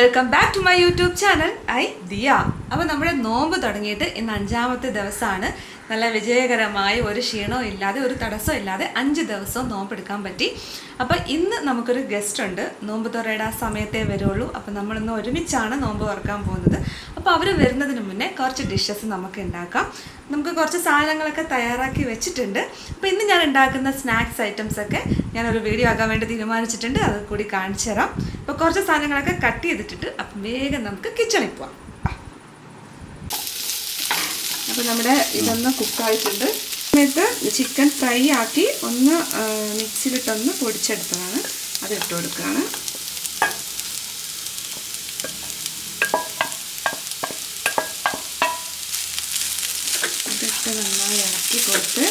Welcome back to my YouTube channel I Diya അപ്പോൾ നമ്മുടെ നോമ്പ് തുടങ്ങിയിട്ട് ഇന്ന് അഞ്ചാമത്തെ ദിവസമാണ്. നല്ല വിജയകരമായി ഒരു ക്ഷീണവും ഇല്ലാതെ ഒരു തടസ്സവും ഇല്ലാതെ അഞ്ച് ദിവസവും നോമ്പെടുക്കാൻ പറ്റി. അപ്പോൾ ഇന്ന് നമുക്കൊരു ഗസ്റ്റ് ഉണ്ട്. നോമ്പ് തുറയുടെ ആ സമയത്തേ വരുള്ളൂ. അപ്പോൾ നമ്മളിന്ന് ഒരുമിച്ചാണ് നോമ്പ് തുറക്കാൻ പോകുന്നത്. അപ്പോൾ അവർ വരുന്നതിന് മുന്നേ കുറച്ച് ഡിഷസ് നമുക്ക് ഉണ്ടാക്കാം. നമുക്ക് കുറച്ച് സാധനങ്ങളൊക്കെ തയ്യാറാക്കി വെച്ചിട്ടുണ്ട്. അപ്പോൾ ഇന്ന് ഞാൻ ഉണ്ടാക്കുന്ന സ്നാക്സ് ഐറ്റംസ് ഒക്കെ ഞാനൊരു വീഡിയോ ആക്കാൻ വേണ്ടി തീരുമാനിച്ചിട്ടുണ്ട്. അത് കൂടി കാണിച്ചു തരാം. അപ്പോൾ കുറച്ച് സാധനങ്ങളൊക്കെ കട്ട് ചെയ്തിട്ടിട്ട് അപ്പം വേഗം നമുക്ക് കിച്ചണിൽ പോവാം. അപ്പോൾ നമ്മുടെ ഇതൊന്ന് കുക്കായിട്ടുണ്ട് സമയത്ത് ചിക്കൻ ഫ്രൈ ആക്കി ഒന്ന് മിക്സിയിലിട്ടൊന്ന് പൊടിച്ചെടുത്തതാണ്. അത് ഇട്ട് കൊടുക്കുകയാണ്. ഇതിട്ട് നന്നായി ഇളക്കി കൊടുത്ത്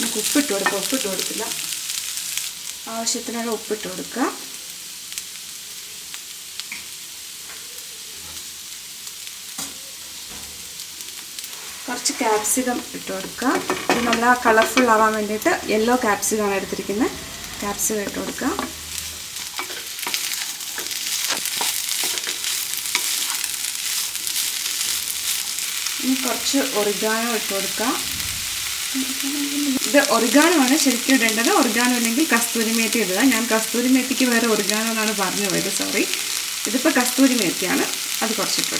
നമുക്ക് ഉപ്പിട്ട് കൊടുക്കുക ഉപ്പിട്ട് കൊടുത്തില്ല. ആവശ്യത്തിനുള്ള ഉപ്പിട്ട് കൊടുക്കുക. കുറച്ച് ക്യാപ്സികം ഇട്ട് കൊടുക്കുക. ഇത് നല്ല കളർഫുൾ ആവാൻ വേണ്ടിയിട്ട് യെല്ലോ ക്യാപ്സികമാണ് എടുത്തിരിക്കുന്നത്. ക്യാപ്സികം ഇട്ട് കൊടുക്കുക. ഇനി കുറച്ച് ഒറിഗാനോ ഇട്ട് കൊടുക്കുക. ഇത് ഒറിഗാനോ ആണ് ശരിക്കും ഇടേണ്ടത്. ഒറിഗാനോ അല്ലെങ്കിൽ കസ്തൂരി മേത്തി ഇടുക ഞാൻ കസ്തൂരി മേത്തിക്ക് വേറെ ഒറിഗാനോ എന്നാണ് പറഞ്ഞു പോയത്. സോറി ഇതിപ്പോൾ കസ്തൂരി മേത്തിയാണ്. അത് കുറച്ചിട്ട്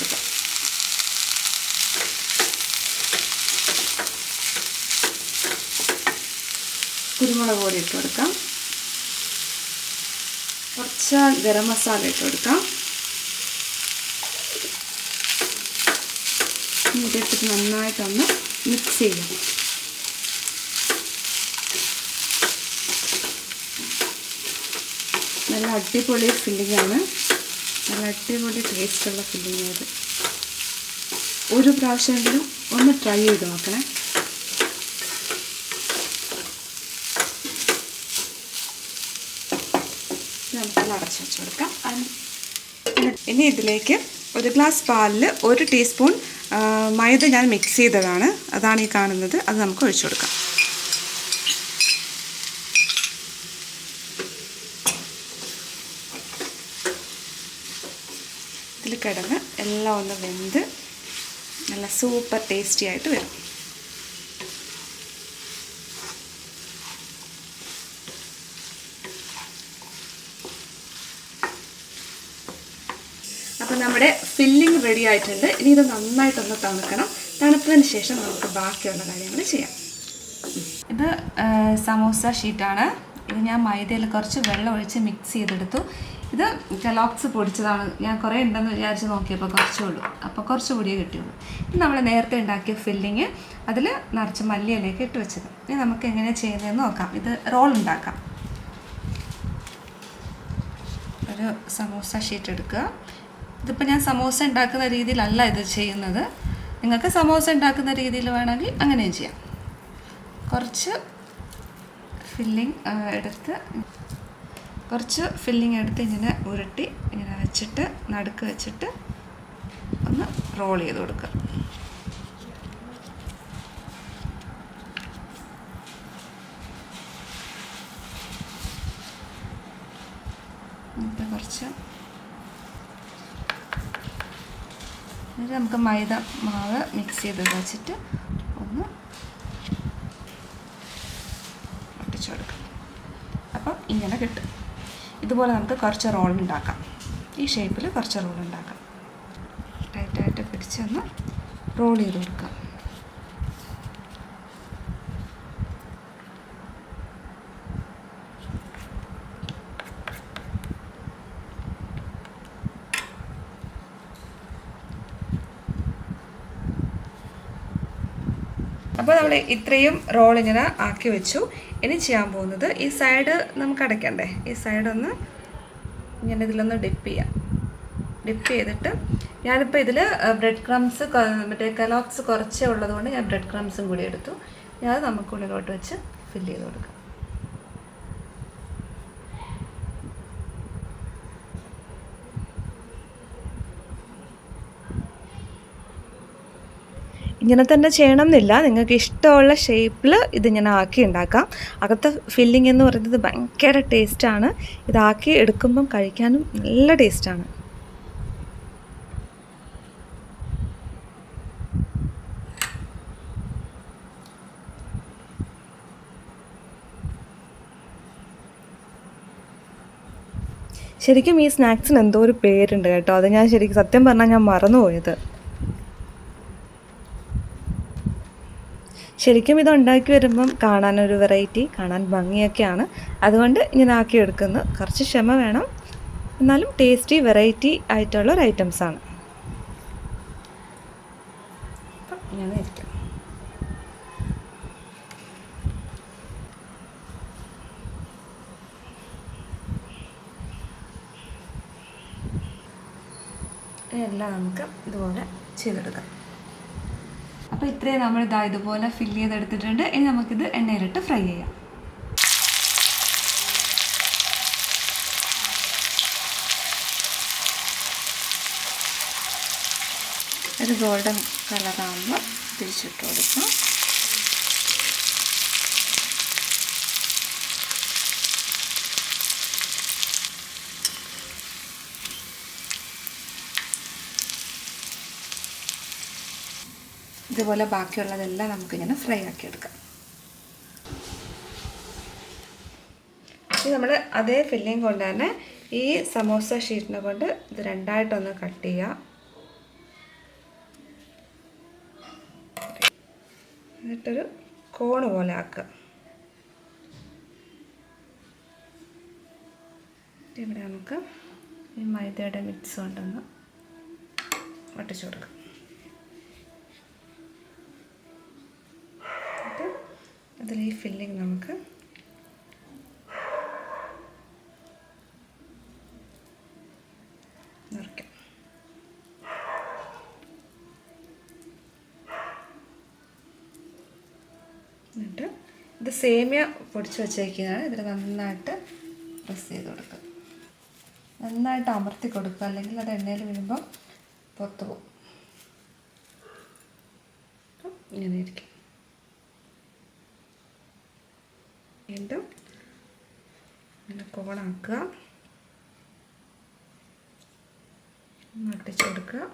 കുരുമുളക് പൊടി ഇട്ട് കൊടുക്കാം. കുറച്ച് ഗരം മസാല ഇട്ട് കൊടുക്കാം. എന്നിട്ട് നന്നായിട്ടൊന്ന് മിക്സ് ചെയ്യാം നല്ല അടിപൊളി ഫില്ലിംഗ് ആണ് നല്ല അടിപൊളി ടേസ്റ്റുള്ള ഫില്ലിംഗ് ആണ് ഒരു പ്രാവശ്യമെങ്കിലും ഒന്ന് ട്രൈ ചെയ്ത് നോക്കണേ. നമുക്കൊന്ന് വെച്ച് കൊടുക്കാം. ഇനി ഇതിലേക്ക് ഒരു ഗ്ലാസ് പാലിൽ ഒരു ടീസ്പൂൺ മൈദ ഞാൻ മിക്സ് ചെയ്തതാണ്. അതാണ് ഈ കാണുന്നത്. അത് നമുക്ക് ഒഴിച്ചു കൊടുക്കാം. ഇതിൽ കിടന്ന് എല്ലാം ഒന്ന് വെന്ത് നല്ല സൂപ്പർ ടേസ്റ്റി ആയിട്ട് വരും. അപ്പോൾ നമ്മുടെ ഫില്ലിംഗ് റെഡി ആയിട്ടുണ്ട്. ഇനി ഇത് നന്നായിട്ടൊന്ന് തണുക്കണം. തണുത്തതിന് ശേഷം നമുക്ക് ബാക്കിയുള്ള കാര്യങ്ങൾ ചെയ്യാം. ഇത് സമോസ ഷീറ്റാണ് ഇത് ഞാൻ മൈദയിൽ കുറച്ച് വെള്ളം ഒഴിച്ച് മിക്സ് ചെയ്തെടുത്തു. ഇത് കലോക്സ് പൊടിച്ചതാണ്. ഞാൻ കുറേ ഉണ്ടെന്ന് വിചാരിച്ച് നോക്കിയപ്പോൾ കുറച്ചേ ഉള്ളൂ അപ്പോൾ കുറച്ച് പൊടിയേ കിട്ടിയുള്ളൂ. ഇത് നമ്മൾ നേരത്തെ ഉണ്ടാക്കിയ ഫില്ലിങ് അതിൽ നിറച്ച് മല്ലിയിലേക്ക് ഇട്ട് വെച്ചത്. ഇനി നമുക്ക് എങ്ങനെയാണ് ചെയ്യുന്നതെന്ന് നോക്കാം. ഇത് റോൾ ഉണ്ടാക്കാം. ഒരു സമോസ ഷീറ്റ് എടുക്കുക. ഇതിപ്പോൾ ഞാൻ സമോസ ഉണ്ടാക്കുന്ന രീതിയിലല്ല ഇത് ചെയ്യുന്നത്. നിങ്ങൾക്ക് സമോസ ഉണ്ടാക്കുന്ന രീതിയിൽ വേണമെങ്കിൽ അങ്ങനെയും ചെയ്യാം. കുറച്ച് ഫില്ലിങ് എടുത്ത് കുറച്ച് ഫില്ലിങ് എടുത്ത് ഇങ്ങനെ ഉരുട്ടി ഇങ്ങനെ വെച്ചിട്ട് നടുക്ക് വെച്ചിട്ട് ഒന്ന് റോൾ ചെയ്ത് കൊടുക്കുക. കുറച്ച് എന്നിട്ട് നമുക്ക് മൈദ മാവ് മിക്സ് ചെയ്ത് വെച്ചിട്ട് ഒന്ന് ഒട്ടിച്ചു കൊടുക്കാം. അപ്പം ഇങ്ങനെ കിട്ടും. ഇതുപോലെ നമുക്ക് കുറച്ച് റോൾ ഉണ്ടാക്കാം. ഈ ഷേപ്പിൽ കുറച്ച് റോൾ ഉണ്ടാക്കാം. ടൈറ്റായിട്ട് പിടിച്ചൊന്ന് റോൾ ചെയ്ത് കൊടുക്കാം. അപ്പോൾ നമ്മൾ ഇത്രയും റോൾ ഇങ്ങനെ ആക്കി വെച്ചു. ഇനി ചെയ്യാൻ പോകുന്നത് ഈ സൈഡ് നമുക്ക് അടയ്ക്കണ്ടേ? ഈ സൈഡ് ഒന്ന് ഇങ്ങനെ ഇതിലൊന്ന് ഡിപ്പ് ചെയ്യാം. ഡിപ്പ് ചെയ്തിട്ട് ഞാനിപ്പോൾ ഇതിൽ ബ്രെഡ് ക്രംസ് മറ്റേ കലോക്സ് കുറച്ചേ ഉള്ളതുകൊണ്ട് ഞാൻ ബ്രെഡ് ക്രംസും കൂടി എടുത്തു. ഞാൻ അത് നമുക്കുള്ളിലോട്ട് വെച്ച് ഫില്ല് ചെയ്ത് കൊടുക്കാം. ഇങ്ങനെ തന്നെ ചെയ്യണം എന്നില്ല നിങ്ങൾക്ക് ഇഷ്ടമുള്ള ഷേപ്പിൽ ഇതിങ്ങനെ ആക്കി ഉണ്ടാക്കാം. അകത്തെ ഫില്ലിംഗ് എന്ന് പറയുന്നത് ഭയങ്കര ടേസ്റ്റാണ് ഇതാക്കി എടുക്കുമ്പം കഴിക്കാനും നല്ല ടേസ്റ്റാണ് ശരിക്കും ഈ സ്നാക്സിന് എന്തോ ഒരു പേരുണ്ട് കേട്ടോ. അത് ഞാൻ ശരിക്കും സത്യം പറഞ്ഞാൽ ഞാൻ മറന്നുപോയത്. ശരിക്കും ഇത് ഉണ്ടാക്കി വരുമ്പം കാണാനൊരു വെറൈറ്റി കാണാൻ ഭംഗിയൊക്കെയാണ്. അതുകൊണ്ട് ഇങ്ങനെ ആക്കി എടുക്കുന്നു. കുറച്ച് ക്ഷമ വേണം. എന്നാലും ടേസ്റ്റി വെറൈറ്റി ആയിട്ടുള്ള ഒരു ഐറ്റംസ് ഇരിക്കും. എല്ലാം നമുക്ക് ഇതുപോലെ ചെയ്തെടുക്കാം. അപ്പോൾ ഇത്രയും നമ്മൾ ഇതാ ഇതുപോലെ ഫില്ല് ചെയ്തെടുത്തിട്ടുണ്ട്. ഇനി നമുക്കിത് എണ്ണയിലിട്ട് ഫ്രൈ ചെയ്യാം. ഒരു ഗോൾഡൻ കളറാകുമ്പോൾ തിരിച്ചിട്ട് കൊടുക്കാം. ഇതുപോലെ ബാക്കിയുള്ളതെല്ലാം നമുക്കിങ്ങനെ ഫ്രൈ ആക്കി എടുക്കാം ഇനി നമ്മൾ അതേ ഫില്ലിങ് കൊണ്ട് തന്നെ ഈ സമോസ ഷീറ്റിനെ കൊണ്ട് ഇത് രണ്ടായിട്ടൊന്ന് കട്ട് ചെയ്യുക എന്നിട്ടൊരു കോണ് പോലെ ആക്കുക ഇവിടെ നമുക്ക് ഈ മൈദയുടെ മിക്സ് കൊണ്ടൊന്ന് ഒട്ടിച്ചു കൊടുക്കാം. അതിൽ ഈ ഫില്ലിങ് നമുക്ക് നിറയ്ക്കാം എന്നിട്ട് ഇത് സേമിയ പൊടിച്ച് വച്ചേക്കുന്നതാണ് ഇതിൽ നന്നായിട്ട് പ്രസ് ചെയ്ത് കൊടുക്കുക. നന്നായിട്ട് അമർത്തി കൊടുക്കുക. അല്ലെങ്കിൽ അത് എണ്ണയിൽ വീഴുമ്പോൾ പുറത്തു പോകും ഇങ്ങനെ ഇരിക്കും വീണ്ടും ഇങ്ങനെ കോണാക്കുക ഒട്ടിച്ച് കൊടുക്കുക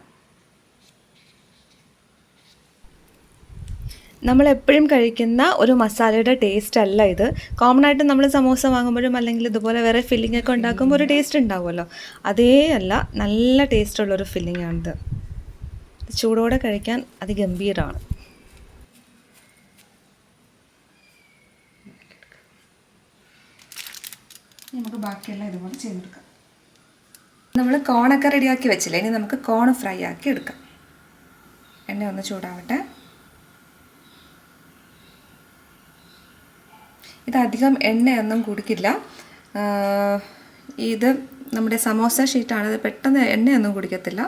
നമ്മൾ എപ്പോഴും കഴിക്കുന്ന ഒരു മസാലയുടെ ടേസ്റ്റ് അല്ല ഇത്. കോമൺ ആയിട്ട് നമ്മൾ സമോസ വാങ്ങുമ്പോഴും അല്ലെങ്കിൽ ഇതുപോലെ വേറെ ഫില്ലിംഗ് ഒക്കെ ഉണ്ടാക്കുമ്പോൾ ഒരു ടേസ്റ്റ് ഉണ്ടാവുമല്ലോ. അതേ അല്ല നല്ല ടേസ്റ്റ് ഉള്ളൊരു ഫില്ലിംഗ് ആണിത്. ചൂടോടെ കഴിക്കാൻ അതിഗംഭീരമാണ് നമുക്ക് ബാക്കിയെല്ലാം ഇതുപോലെ നമ്മൾ കോണൊക്കെ റെഡിയാക്കി വെച്ചില്ലേ? ഇനി നമുക്ക് കോൺ ഫ്രൈ ആക്കി എടുക്കാം. എണ്ണ ഒന്ന് ചൂടാവട്ടെ. ഇതധികം എണ്ണയൊന്നും കുടിക്കില്ല. ഇത് നമ്മുടെ സമോസ ഷീറ്റാണ്. ഇത് പെട്ടെന്ന് എണ്ണയൊന്നും കുടിക്കത്തില്ല.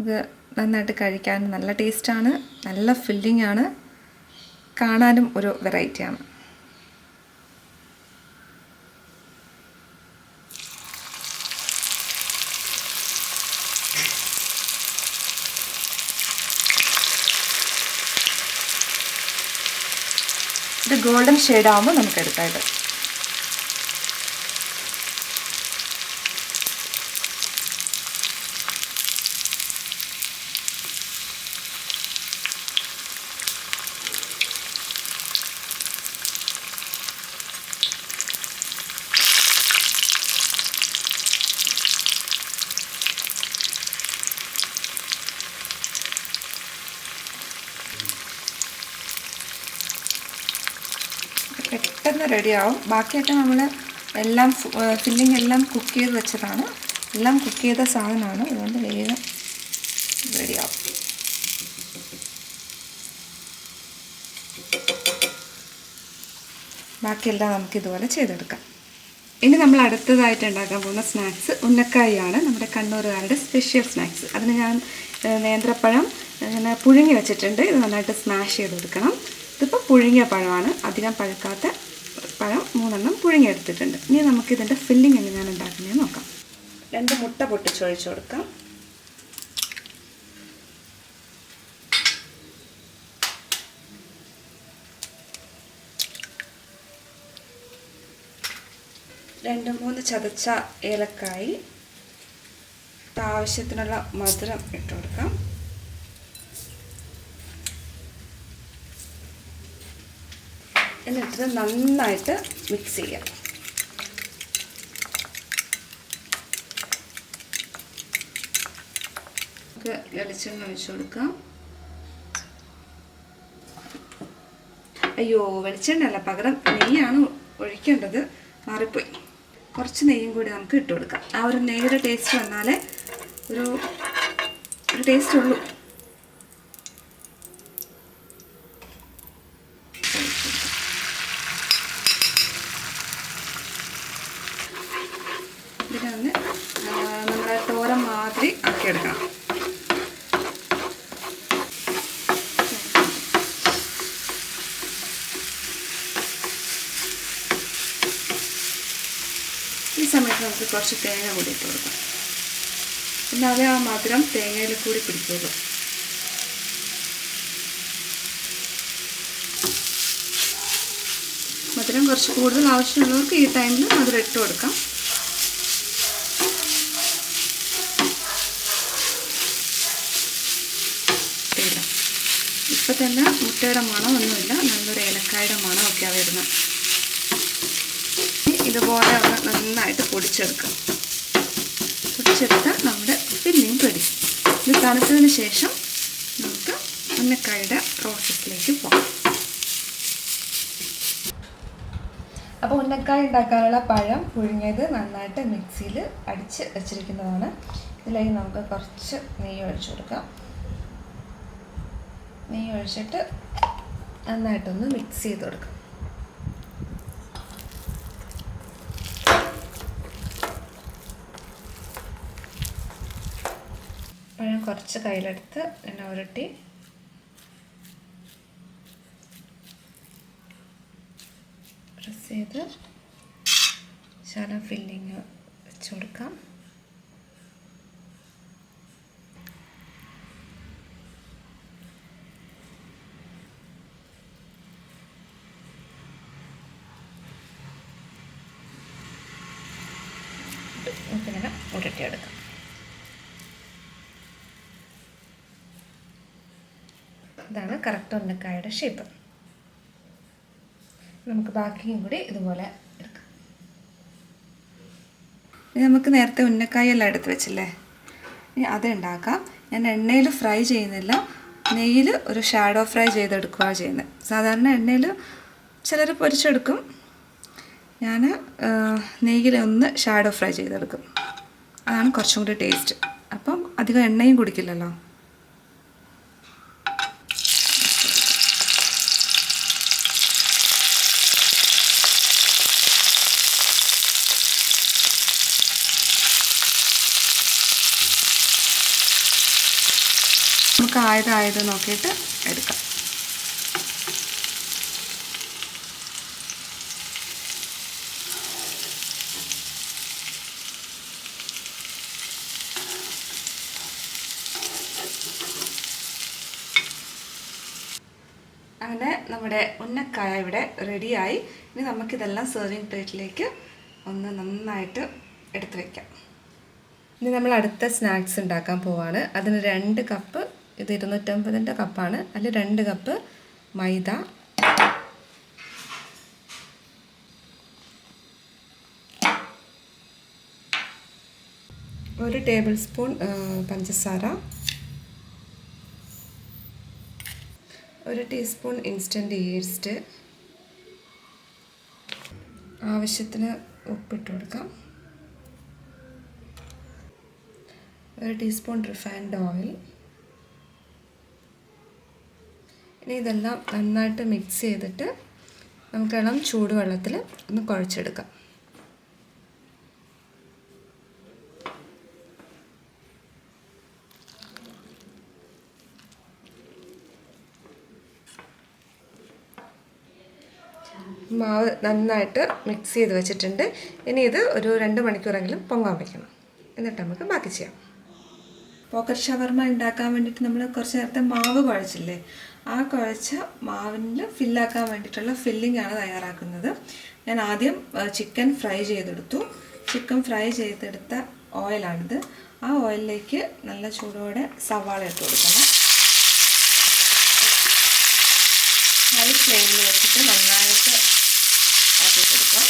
ഇത് നന്നായിട്ട് കഴിക്കാൻ നല്ല ടേസ്റ്റാണ്. നല്ല ഫില്ലിംഗ് ആണ് കാണാനും ഒരു വെറൈറ്റിയാണ്. ഗോൾഡൻ ഷെയ്ഡ് ആകുമ്പോൾ നമുക്ക് എടുക്കാം ഇത് പെട്ടെന്ന് റെഡിയാവും. ബാക്കിയൊക്കെ നമ്മൾ എല്ലാം ഫില്ലിംഗ് എല്ലാം കുക്ക് ചെയ്ത് വെച്ചതാണ്. എല്ലാം കുക്ക് ചെയ്ത സാധനമാണ്. അതുകൊണ്ട് വേഗം റെഡിയാവും. ബാക്കിയെല്ലാം നമുക്ക് ഇതുപോലെ ചെയ്തെടുക്കാം. ഇനി നമ്മൾ അടുത്തതായിട്ട് ഉണ്ടാക്കാൻ പോകുന്ന സ്നാക്സ് ഉന്നക്കായാണ് നമ്മുടെ കണ്ണൂരുകാരുടെ സ്പെഷ്യൽ സ്നാക്സ്. അതിന് ഞാൻ നേന്ത്രപ്പഴം ഇങ്ങനെ പുഴുങ്ങി വെച്ചിട്ടുണ്ട്. ഇത് നന്നായിട്ട് സ്മാഷ് ചെയ്തെടുക്കണം. ഇതിപ്പോൾ പുഴുങ്ങിയ പഴമാണ്. അധികം പഴുക്കാത്ത പഴം മൂന്നെണ്ണം പുഴുങ്ങിയെടുത്തിട്ടുണ്ട്. ഇനി നമുക്ക് നമുക്കിതിന്റെ ഫില്ലിംഗ് എങ്ങനെയാണ് ഉണ്ടാക്കുന്നത് നോക്കാം. രണ്ട് മുട്ട പൊട്ടിച്ചൊഴിച്ചു കൊടുക്കാം. രണ്ട് മൂന്ന് ചതച്ച ഏലക്കായി. ആവശ്യത്തിനുള്ള മധുരം ഇട്ട് കൊടുക്കാം. എന്നിട്ട് നന്നായിട്ട് മിക്സ് ചെയ്യാം. നമുക്ക് വെളിച്ചെണ്ണ ഒഴിച്ചു കൊടുക്കാം. അയ്യോ വെളിച്ചെണ്ണ അല്ല പകരം നെയ്യാണ് ഒഴിക്കേണ്ടത്. മാറിപ്പോയി. കുറച്ച് നെയ്യും കൂടി നമുക്ക് ഇട്ട് കൊടുക്കാം. ആ ഒരു നെയ്യുടെ ടേസ്റ്റ് വന്നാലേ ഒരു ഒരു ടേസ്റ്റ് ഉള്ളൂ ഇതിനെ ഒന്ന് ആ, നമ്മുടെ തോരൻ മാതിരി ആക്കിയെടുക്കണം ഈ സമയത്ത് നമുക്ക് കുറച്ച് തേങ്ങ കൂടി ഇട്ട് കൊടുക്കാം. എന്നാലേ ആ മധുരം തേങ്ങയിൽ കൂടി പിടിക്കുള്ളൂ മധുരം കുറച്ച് കൂടുതൽ ആവശ്യമുള്ളവർക്ക് ഈ ടൈമിൽ മധുരം ഇട്ട് കൊടുക്കാം. ഇപ്പം തന്നെ മുട്ടയുടെ മണമൊന്നുമില്ല. നല്ലൊരു ഏലക്കായുടെ മണമൊക്കെയാണ് വരുന്നത്. ഇതുപോലെ ഒന്ന് നന്നായിട്ട് പൊടിച്ചെടുക്കാം. പൊടിച്ചെടുത്താൽ നമ്മുടെ പിന്നെയും റെഡി ഇത് തണുത്തതിന് ശേഷം നമുക്ക് ഉന്നക്കായുടെ പ്രോസസ്സിലേക്ക് പോകാം. അപ്പോൾ ഉന്നക്കായ ഉണ്ടാക്കാനുള്ള പഴം പുഴുങ്ങിയത് നന്നായിട്ട് മിക്സിയിൽ അടിച്ച് വെച്ചിരിക്കുന്നതാണ്. ഇതിലേക്ക് നമുക്ക് കുറച്ച് നെയ്യ് ഒഴിച്ചു കൊടുക്കാം. നെയ്യ് ഒഴിച്ചിട്ട് നന്നായിട്ടൊന്ന് മിക്സ് ചെയ്ത് കൊടുക്കാം. കുറച്ച് കയ്യിലെടുത്ത് എണ്ണ ഉരുട്ടി. പ്രസ് ചെയ്ത് ശാല ഫില്ലിങ് വെച്ച് കൊടുക്കാം നമുക്കിങ്ങനെ ഉരുട്ടിയെടുക്കാം ഇതാണ് കറക്റ്റ് ഉന്നക്കായുടെ ഷേപ്പ് നമുക്ക് ബാക്കിയും കൂടി ഇതുപോലെ എടുക്കാം. നമുക്ക് നേരത്തെ ഉന്നക്കായെല്ലാം എടുത്ത് വെച്ചില്ലേ? ഇനി അത് ഉണ്ടാക്കാം. ഞാൻ എണ്ണയിൽ ഫ്രൈ ചെയ്യുന്നില്ല. നെയ്യിൽ ഒരു ഷാഡോ ഫ്രൈ ചെയ്തെടുക്കുകയാണ് ചെയ്യുന്നത്. സാധാരണ എണ്ണയിൽ ചിലർ പൊരിച്ചെടുക്കും. ഞാൻ നെയ്യിൽ ഒന്ന് ഷാഡോ ഫ്രൈ ചെയ്തെടുക്കും. അതാണ് കുറച്ചും കൂടി ടേസ്റ്റ് അപ്പം അധികം എണ്ണയും കുടിക്കില്ലല്ലോ നമുക്ക് ആയതായത് നോക്കിയിട്ട് എടുക്കാം. അങ്ങനെ നമ്മുടെ ഉന്നക്കായ ഇവിടെ റെഡിയായി ഇനി നമുക്കിതെല്ലാം സെർവിങ് പ്ലേറ്റിലേക്ക് ഒന്ന് നന്നായിട്ട് എടുത്തു വയ്ക്കാം ഇനി നമ്മൾ അടുത്ത സ്നാക്സ് ഉണ്ടാക്കാൻ പോവാണ്. അതിന് രണ്ട് കപ്പ് ഇത് ഇരുന്നൂറ്റമ്പതിന്റെ കപ്പാണ്. അതിൽ രണ്ട് കപ്പ് മൈദ. ഒരു ടേബിൾ സ്പൂൺ പഞ്ചസാര. ഒരു ടീസ്പൂൺ ഇൻസ്റ്റന്റ് ഈസ്റ്റ്. ആവശ്യത്തിന് ഉപ്പിട്ട് കൊടുക്കാം. ഒരു ടീസ്പൂൺ റിഫൈൻഡ് ഓയിൽ. ഇനി ഇതെല്ലാം നന്നായിട്ട് മിക്സ് ചെയ്തിട്ട് നമുക്ക് ഇളം ചൂടുവെള്ളത്തിൽ ഒന്ന് കുഴച്ചെടുക്കാം. മാവ് നന്നായിട്ട് മിക്സ് ചെയ്ത് വെച്ചിട്ടുണ്ട്. ഇനി ഇത് ഒരു രണ്ട് മണിക്കൂറെങ്കിലും പൊങ്ങാൻ വയ്ക്കണം എന്നിട്ട് നമുക്ക് ബാക്കി ചെയ്യാം. പോക്കറ്റ് ഷവർമ ഉണ്ടാക്കാൻ വേണ്ടിയിട്ട് നമ്മൾ കുറച്ച് നേരത്തെ മാവ് കുഴച്ചില്ലേ? ആ കുഴച്ച മാവിൽ ഫില്ലാക്കാൻ വേണ്ടിയിട്ടുള്ള ഫില്ലിംഗ് ആണ് തയ്യാറാക്കുന്നത്. ഞാൻ ആദ്യം ചിക്കൻ ഫ്രൈ ചെയ്തെടുത്തു. ചിക്കൻ ഫ്രൈ ചെയ്തെടുത്ത ഓയിലാണിത് ആ ഓയിലിലേക്ക് നല്ല ചൂടോടെ സവാള ഇട്ട് കൊടുക്കണം. നല്ല ഫ്ലെയിമിൽ വെച്ചിട്ട് നന്നായിട്ട് ആക്കി കൊടുക്കാം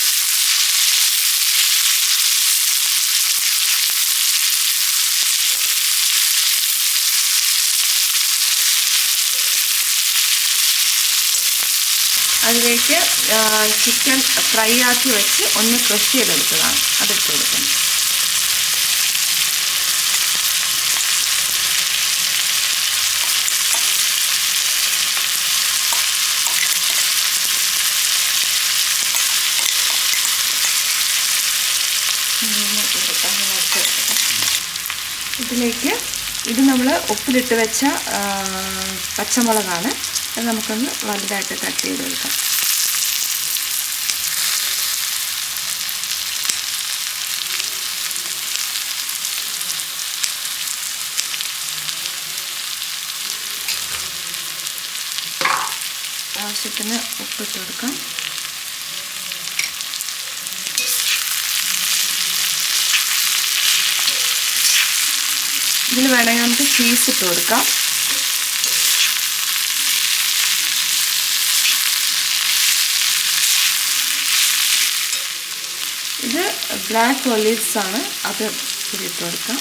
അതിലേക്ക് ചിക്കൻ ഫ്രൈ ആക്കി വെച്ച് ഒന്ന് ക്രഷ് ചെയ്തെടുത്തതാണ്. അതിട്ട് കൊടുക്കുന്നത് ഇതിലേക്ക് ഇത് നമ്മൾ ഉപ്പിലിട്ട് വെച്ച പച്ചമുളകാണ്. അത് നമുക്കൊന്ന് വലുതായിട്ട് കട്ട് ചെയ്ത് കൊടുക്കാം. ആവശ്യത്തിന് ഉപ്പിട്ട് കൊടുക്കാം. ഇതിൽ വേണമെങ്കിൽ നമുക്ക് ചീസ് ഇട്ട് കൊടുക്കാം ഇത് ബ്ലാക്ക് ഒലീവ്സ് ആണ്. അത് ഇട്ട് കൊടുക്കാം.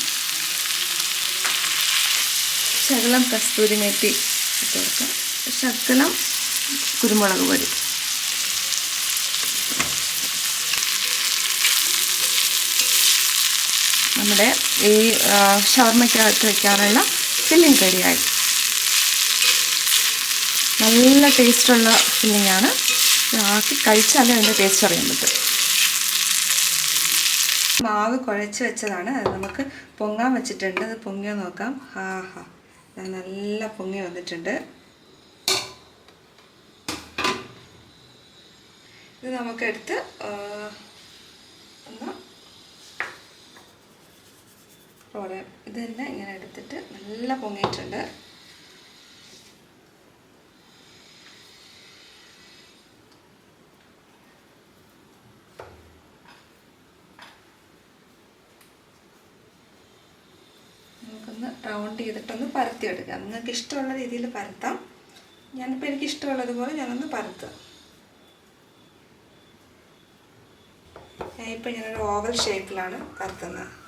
ശകലം കസ്തൂരി മേത്തി ഇട്ട് കൊടുക്കാം. ശകലം കുരുമുളക് പൊടി. നമ്മുടെ ഈ ഷവർമ്മയ്ക്കകത്ത് വയ്ക്കാനുള്ള ഫില്ലിംഗ് റെഡിയായി നല്ല ടേസ്റ്റുള്ള ഫില്ലിംഗ് ആണ്. ആക്കി കഴിച്ചാലേ അതിന്റെ ടേസ്റ്റ് അറിയാൻ പറ്റും. മാവ് കുഴച്ച് വെച്ചതാണ്. അത് നമുക്ക് പൊങ്ങാൻ വെച്ചിട്ടുണ്ട്. അത് പൊങ്ങിയോ നോക്കാം. ആഹാ. നല്ല പൊങ്ങി വന്നിട്ടുണ്ട്. ഇത് നമുക്കെടുത്ത് ഒന്ന് ചെയ്യാം ഇത് തന്നെ ഇങ്ങനെ എടുത്തിട്ട് നല്ല പൊങ്ങിയിട്ടുണ്ട് നമുക്കൊന്ന് റൗണ്ട് ചെയ്തിട്ടൊന്ന് പരത്തിയെടുക്കാം. നിങ്ങൾക്ക് ഇഷ്ടമുള്ള രീതിയിൽ പരത്താം. ഞാനിപ്പോൾ എനിക്ക് ഇഷ്ടമുള്ളതുപോലെ ഞാനൊന്ന് പരത്തുക. ഞാനിപ്പോൾ ഞാനൊരു ഓവൽ ഷേപ്പിലാണ് പരത്തുന്നത്.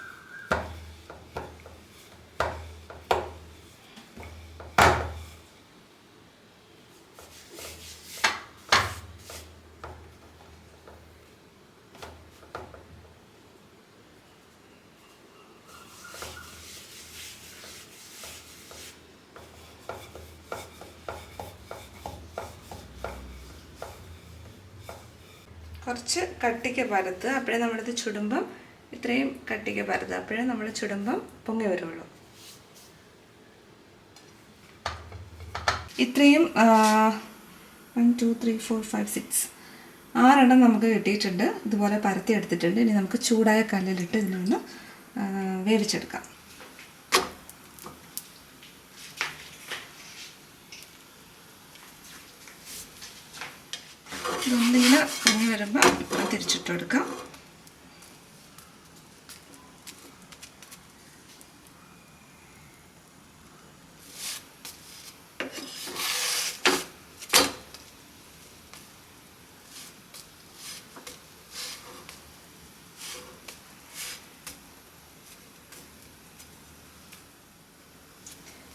കുറച്ച് കട്ടിക്ക് പരത്തുക അപ്പോഴേ നമ്മളിത് ചുടുമ്പം ഇത്രയും കട്ടിക്ക് പരത്തുക അപ്പോഴേ നമ്മൾ ചുടുമ്പം പൊങ്ങി വരുള്ളൂ. ഇത്രയും one two three four five six ആറെണ്ണം നമുക്ക് കിട്ടിയിട്ടുണ്ട്. ഇതുപോലെ പരത്തി എടുത്തിട്ടുണ്ട്. ഇനി നമുക്ക് ചൂടായ കല്ലിലിട്ട് ഇതിനൊന്ന് വേവിച്ചെടുക്കാം ഇതൊന്നിങ്ങനെ പൊങ്ങി വരുമ്പോൾ തിരിച്ചിട്ട് കൊടുക്കാം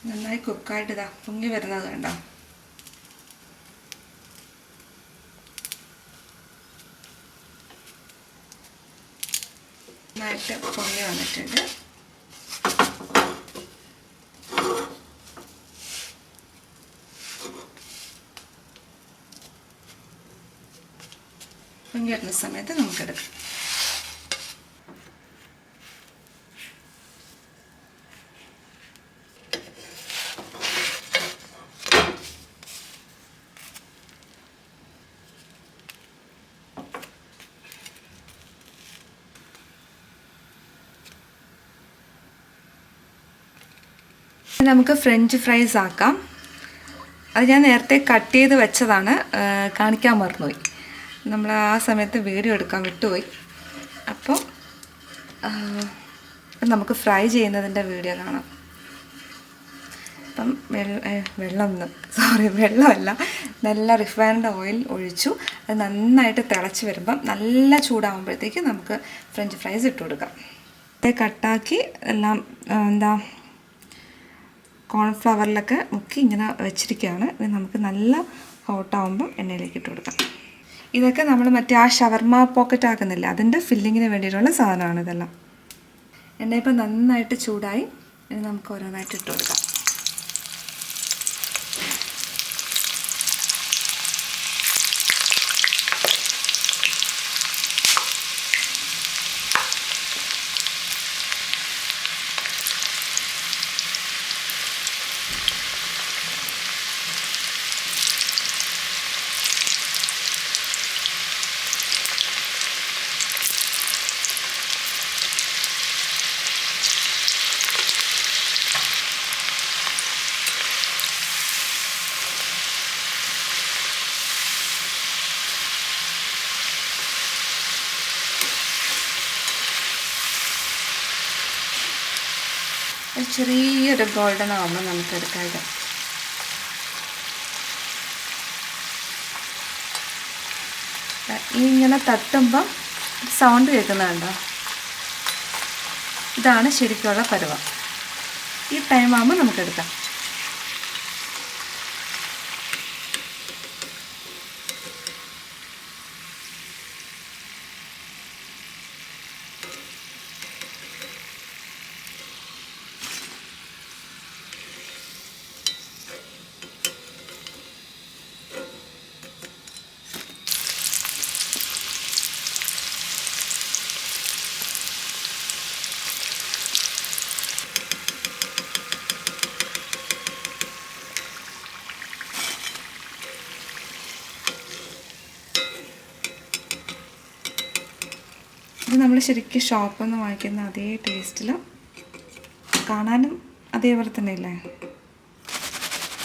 നന്നായി കുക്കായിട്ട് ഇതാ പൊങ്ങി വരുന്നത് കണ്ടോ? നന്നായിട്ട് പൊങ്ങി വന്നിട്ടുണ്ട്. പൊങ്ങി വരുന്ന സമയത്ത് നമുക്കെടുക്കാം. നമുക്ക് ഫ്രഞ്ച് ഫ്രൈസ് ആക്കാം. അത് ഞാൻ നേരത്തെ കട്ട് ചെയ്ത് വെച്ചതാണ്. കാണിക്കാൻ മറന്നുപോയി. നമ്മൾ ആ സമയത്ത് വീഡിയോ എടുക്കാൻ വിട്ടുപോയി. അപ്പോൾ നമുക്ക് ഫ്രൈ ചെയ്യുന്നതിന്റെ വീഡിയോ കാണാം. അപ്പം വെള്ള വെള്ളം സോറി വെള്ളമല്ല. നല്ല റിഫൈൻഡ് ഓയിൽ ഒഴിച്ചു. അത് നന്നായിട്ട് തിളച്ച് വരുമ്പം നല്ല ചൂടാകുമ്പോഴത്തേക്ക് നമുക്ക് ഫ്രഞ്ച് ഫ്രൈസ് ഇട്ട് കൊടുക്കാം. കട്ടാക്കി എല്ലാം എന്താ കോൺഫ്ലവറിലൊക്കെ മുക്കി ഇങ്ങനെ വെച്ചിരിക്കുകയാണ്. ഇത് നമുക്ക് നല്ല ഹോട്ടാവുമ്പം എണ്ണയിലേക്ക് ഇട്ട് കൊടുക്കാം. ഇതൊക്കെ നമ്മൾ മറ്റേ ആ ഷവർമ പോക്കറ്റ് ആക്കുന്നില്ല അതിന്റെ ഫില്ലിങ്ങിന് വേണ്ടിയിട്ടുള്ള സാധനമാണ് ഇതെല്ലാം. എണ്ണ ഇപ്പം നന്നായിട്ട് ചൂടായി ഇനി നമുക്ക് ഓരോന്നായിട്ട് ഇട്ട് കൊടുക്കാം. ചെറിയൊരു ഗോൾഡൻ ആവുമ്പോൾ നമുക്ക് എടുക്കാം ഇത്. ഇങ്ങനെ തട്ടുമ്പം സൗണ്ട് കേൾക്കുന്നുണ്ടോ ഇതാണ് ശരിക്കുള്ള പരുവം. ഈ ടൈം ആകുമ്പോൾ നമുക്കെടുക്കാം ഇത് ശരിക്കും ഷോപ്പിൽ നിന്ന് വാങ്ങിക്കുന്ന അതേ ടേസ്റ്റിൽ കാണാനും അതേപോലെ തന്നെ ഇല്ലേ?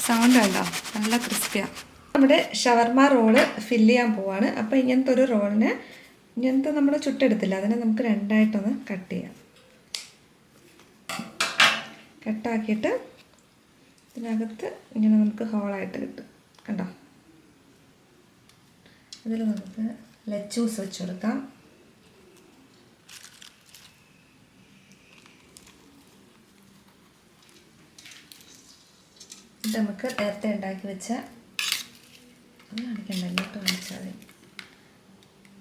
സൗണ്ട് ഉണ്ടോ നല്ല ക്രിസ്പിയാണ് നമ്മുടെ ഷവർമ റോൾ ഫില്ല് ചെയ്യാൻ പോവാണ്. അപ്പോൾ ഇങ്ങനത്തെ ഒരു റോളിന് ഇങ്ങനത്തെ നമ്മൾ ചുട്ടെടുത്തില്ല. അതിനെ നമുക്ക് രണ്ടായിട്ടൊന്ന് കട്ട് ചെയ്യാം. കട്ടാക്കിയിട്ട് ഇതിനകത്ത് ഇങ്ങനെ നമുക്ക് ഹോളായിട്ട് കിട്ടും. കണ്ടോ? അതിൽ നമുക്ക് ലച്ചൂസ് വെച്ച് കൊടുക്കാം. ഇത് നമുക്ക് നേരത്തെ ഉണ്ടാക്കി വെച്ച അത്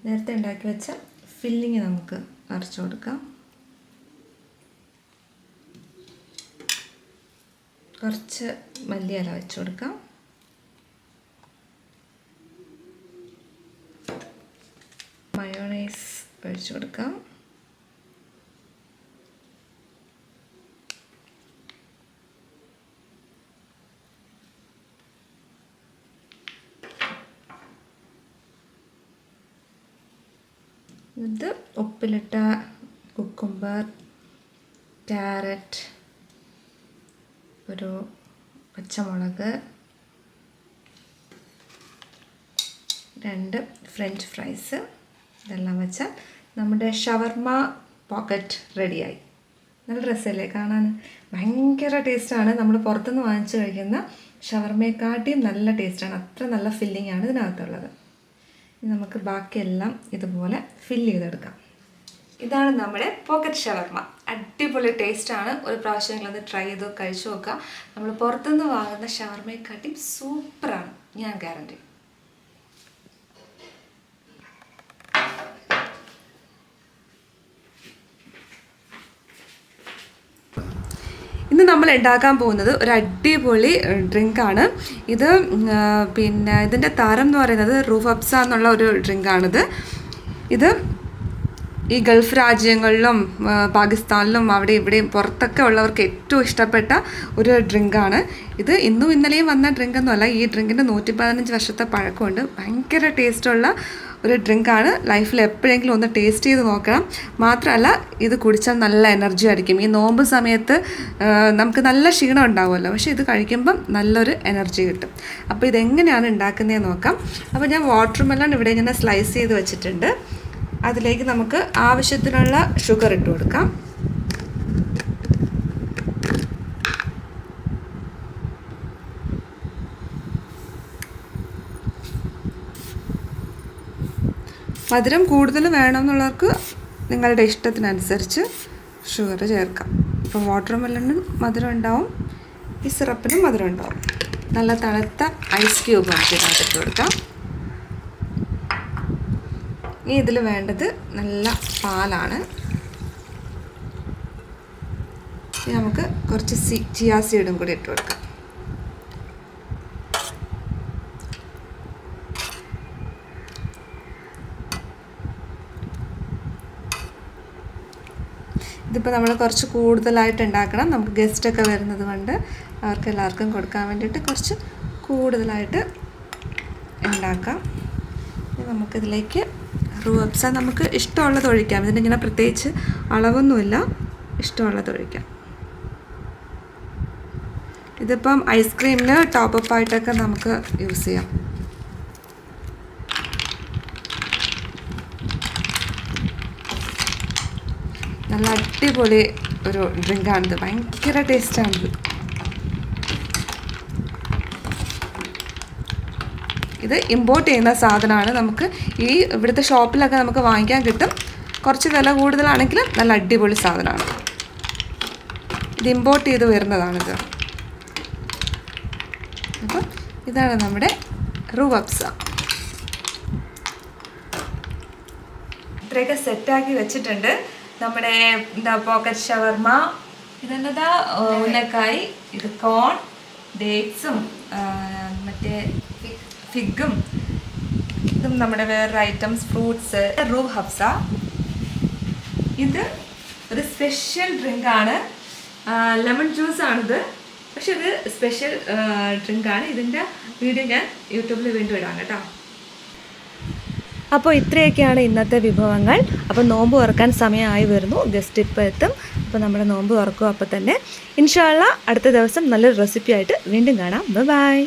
നേരത്തെ ഉണ്ടാക്കി വെച്ച ഫില്ലിങ് നമുക്ക് അരച്ചു കൊടുക്കാം. കുറച്ച് മല്ലിയില വെച്ച് കൊടുക്കാം. മയോണൈസ് ഒഴിച്ചു കൊടുക്കാം ഇത് ഉപ്പിലിട്ട കുക്കുംബർ ക്യാരറ്റ് ഒരു പച്ചമുളക് രണ്ട് ഫ്രഞ്ച് ഫ്രൈസ് ഇതെല്ലാം വെച്ചാൽ നമ്മുടെ ഷവർമ പോക്കറ്റ് റെഡിയായി നല്ല രസമല്ലേ കാണാൻ? ഭയങ്കര ടേസ്റ്റാണ് നമ്മൾ പുറത്തുനിന്ന് വാങ്ങിച്ചു കഴിക്കുന്ന ഷവർമയെക്കാട്ടിയും നല്ല ടേസ്റ്റാണ് അത്ര നല്ല ഫില്ലിംഗ് ആണ് ഇതിനകത്തുള്ളത്. നമുക്ക് ബാക്കിയെല്ലാം ഇതുപോലെ ഫില്ല് ചെയ്തെടുക്കാം. ഇതാണ് നമ്മുടെ പോക്കറ്റ് ഷവർമ്മ അടിപൊളി ടേസ്റ്റാണ് ഒരു പ്രാവശ്യം ഒന്ന് ട്രൈ ചെയ്ത് കഴിച്ചു നോക്കുക. നമ്മൾ പുറത്തുനിന്ന് വാങ്ങുന്ന ഷവർമ്മയെക്കാട്ടി സൂപ്പറാണ് ഞാൻ ഗ്യാരണ്ടി ഇന്ന് നമ്മൾ ഉണ്ടാക്കാൻ പോകുന്നത് ഒരു അടിപൊളി ഡ്രിങ്കാണ് ഇത് പിന്നെ ഇതിന്റെ താരം എന്ന് പറയുന്നത് റൂഫ് അപ്സ എന്നുള്ള ഒരു ഡ്രിങ്കാണിത് ഇത് ഈ ഗൾഫ് രാജ്യങ്ങളിലും പാകിസ്ഥാനിലും അവിടെ ഇവിടെയും പുറത്തൊക്കെ ഉള്ളവർക്ക് ഏറ്റവും ഇഷ്ടപ്പെട്ട ഒരു ഡ്രിങ്കാണ്. ഇത് ഇന്നും ഇന്നലെയും വന്ന ഡ്രിങ്കൊന്നുമല്ല ഈ ഡ്രിങ്കിന്റെ നൂറ്റി പതിനഞ്ച് വർഷത്തെ പഴക്കമുണ്ട്. ഭയങ്കര ടേസ്റ്റുള്ള ഒരു ഡ്രിങ്കാണ്. ലൈഫിൽ എപ്പോഴെങ്കിലും ഒന്ന് ടേസ്റ്റ് ചെയ്ത് നോക്കണം. മാത്രമല്ല ഇത് കുടിച്ചാൽ നല്ല എനർജി ആയിരിക്കും. ഈ നോമ്പ് സമയത്ത് നമുക്ക് നല്ല ക്ഷീണം ഉണ്ടാവുമല്ലോ. പക്ഷേ ഇത് കഴിക്കുമ്പം നല്ലൊരു എനർജി കിട്ടും. അപ്പോൾ ഇതെങ്ങനെയാണ് ഉണ്ടാക്കുന്നതെന്ന് നോക്കാം. അപ്പോൾ ഞാൻ വാട്ടർ മെലൺ ഇവിടെ ഇങ്ങനെ സ്ലൈസ് ചെയ്ത് വെച്ചിട്ടുണ്ട്. അതിലേക്ക് നമുക്ക് ആവശ്യത്തിനുള്ള ഷുഗർ ഇട്ട് കൊടുക്കാം. മധുരം കൂടുതൽ വേണമെന്നുള്ളവർക്ക് നിങ്ങളുടെ ഇഷ്ടത്തിനനുസരിച്ച് ഷുഗർ ചേർക്കാം. ഇപ്പം വാട്ടർ മെല്ലണിനും മധുരം ഉണ്ടാവും ഈ സിറപ്പിനും മധുരം ഉണ്ടാവും. നല്ല തണുത്ത ഐസ് ക്യൂബ് ആക്കി ഇട്ട് കൊടുക്കാം. ഇനി ഇതിൽ വേണ്ടത് നല്ല പാലാണ്. ഇനി നമുക്ക് കുറച്ച് സി ചിയാ സീഡും കൂടി ഇട്ട് കൊടുക്കാം. ഇതിപ്പോൾ നമ്മൾ കുറച്ച് കൂടുതലായിട്ട് ഉണ്ടാക്കണം. നമുക്ക് ഗസ്റ്റൊക്കെ വരുന്നത് കൊണ്ട് അവർക്ക് എല്ലാവർക്കും കൊടുക്കാൻ വേണ്ടിയിട്ട് കുറച്ച് കൂടുതലായിട്ട് ഉണ്ടാക്കാം. നമുക്കിതിലേക്ക് റൂഅപ്സ നമുക്ക് ഇഷ്ടമുള്ളത് ഒഴിക്കാം. ഇതിന്റെ ഇങ്ങനെ പ്രത്യേകിച്ച് അളവൊന്നുമില്ല. ഇഷ്ടമുള്ളത് ഒഴിക്കാം. ഇതിപ്പം ഐസ്ക്രീമിന് ടോപ്പ് ആയിട്ടൊക്കെ നമുക്ക് യൂസ് ചെയ്യാം. നല്ല അടിപൊളി ഒരു ഡ്രിങ്കാണിത്. ഭയങ്കര ടേസ്റ്റാണിത്. ഇത് ഇമ്പോർട്ട് ചെയ്യുന്ന സാധനമാണ്. നമുക്ക് ഈ ഇവിടുത്തെ ഷോപ്പിലൊക്കെ നമുക്ക് വാങ്ങിക്കാൻ കിട്ടും. കുറച്ച് വില കൂടുതലാണെങ്കിലും നല്ല അടിപൊളി സാധനമാണ്. ഇത് ഇമ്പോർട്ട് ചെയ്ത് വരുന്നതാണിത്. അപ്പം ഇതാണ് നമ്മുടെ റൂവപ്സ. ഇത്രയൊക്കെ സെറ്റാക്കി വെച്ചിട്ടുണ്ട്. നമ്മുടെ എന്താ പോക്കറ്റ് ഷവർമ ഇതെന്നതാ ഉന്നക്കായി ഇത് കോൺ ഡേറ്റ്സും മറ്റേ ഫിഗും ഇതും നമ്മുടെ വേറൊരു ഐറ്റംസ് ഫ്രൂട്ട്സ് റൂ ഹബ്സ. ഇത് ഒരു സ്പെഷ്യൽ ഡ്രിങ്ക് ആണ്. ലെമൺ ജ്യൂസ് ആണിത്. പക്ഷെ ഇത് സ്പെഷ്യൽ ഡ്രിങ്കാണ് ഇതിന്റെ വീഡിയോ ഞാൻ യൂട്യൂബിൽ വീണ്ടും ഇടാം കേട്ടോ. അപ്പോൾ ഇത്രയൊക്കെയാണ് ഇന്നത്തെ വിഭവങ്ങൾ. അപ്പോൾ നോമ്പ് തുറക്കാൻ സമയമായി വരുന്നു. ഗസ്റ്റ് ഇപ്പോൾ എത്തും. അപ്പോൾ നമ്മുടെ നോമ്പ് തുറക്കും അപ്പോൾ തന്നെ ഇൻഷാല്ല അടുത്ത ദിവസം നല്ലൊരു റെസിപ്പി ആയിട്ട് വീണ്ടും കാണാം. ബൈ